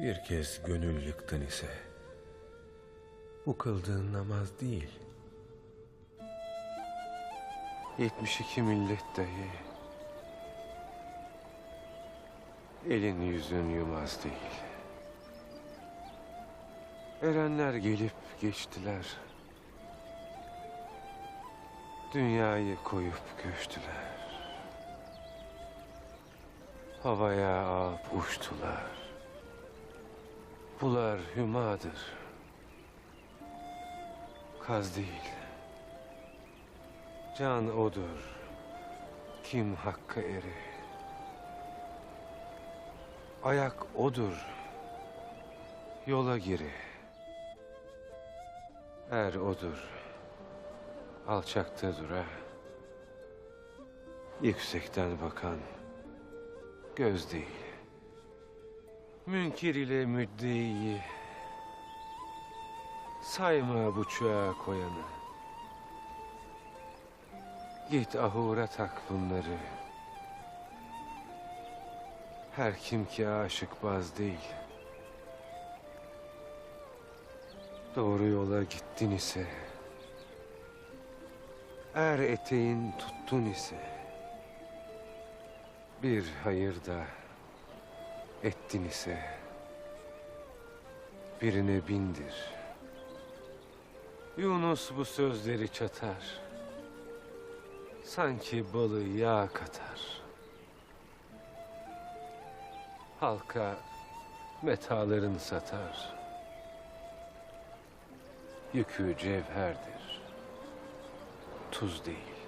Bir kez gönül yıktın ise bu kıldığın namaz değil. 72 millet dahi elin yüzün yumaz değil. Erenler gelip geçtiler. Dünyayı koyup göçtüler. Havaya alıp uçtular. Bular hümadır. Kaz değil. Can odur. Kim hakka eri. Ayak odur. Yola giri. Er odur. Alçakta dura. Yüksekten bakan göz değil. Münkir ile müddeyi sayma bu çuğa koyanı. Git ahura tak bunları. Her kim ki aşık baz değil. Doğru yola gittin ise, er eteğin tuttun ise, bir hayır da ettin ise, birine bindir. Yunus bu sözleri çatar, sanki balı yağ katar. Halka metalarını satar. Yükü cevherdir, tuz değil.